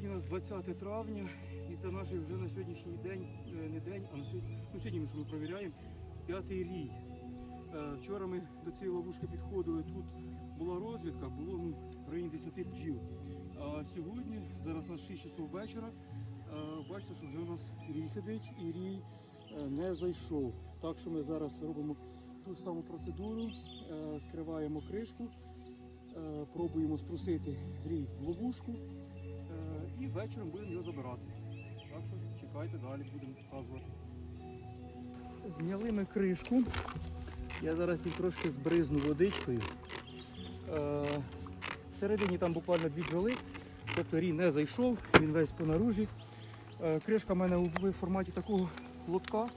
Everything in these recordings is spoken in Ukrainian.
Сьогодні у нас 20 травня, і це наш вже на сьогоднішній день, е, не день, а на сьогодні, ну, сьогодні ми що ми провіряємо, п'ятий рій. Е, Вчора ми до цієї ловушки підходили, тут була розвідка, було ну, в районі 10 бджіл. А сьогодні, зараз у нас 6 часов вечора, е, бачите, що вже у нас рій сидить і рій не зайшов. Так що ми зараз робимо ту ж саму процедуру, скриваємо кришку, пробуємо струсити рій в ловушку і вечором будемо його забирати. Так що чекайте, далі будемо показувати. Зняли ми кришку. Я зараз їх трошки збризну водичкою. Е, всередині там буквально дві бджоли, тобто рій не зайшов, він весь по наружі. Е, кришка в мене у форматі такого лотка. Е,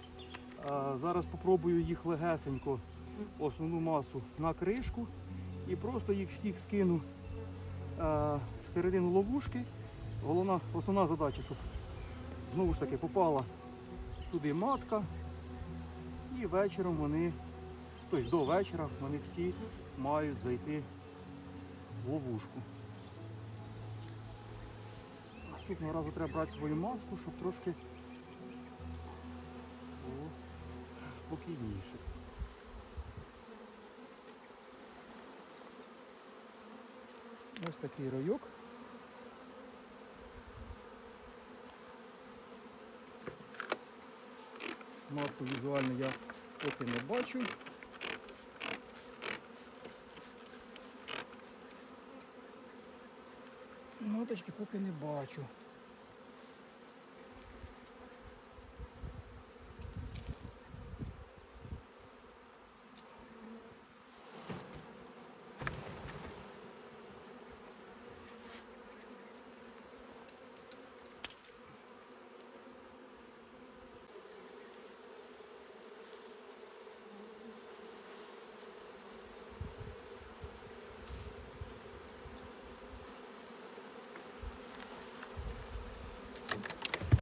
зараз спробую їх легесенько, основну масу на кришку і просто їх всіх скину всередину ловушки. Головна, основна задача, щоб знову ж таки попала туди матка. І вечором вони, тобто до вечора вони всі мають зайти в ловушку. Наступного разу треба брати свою маску, щоб трошки було спокійніше. Ось такий райок. Матку візуально я поки не бачу. Маточки поки не бачу.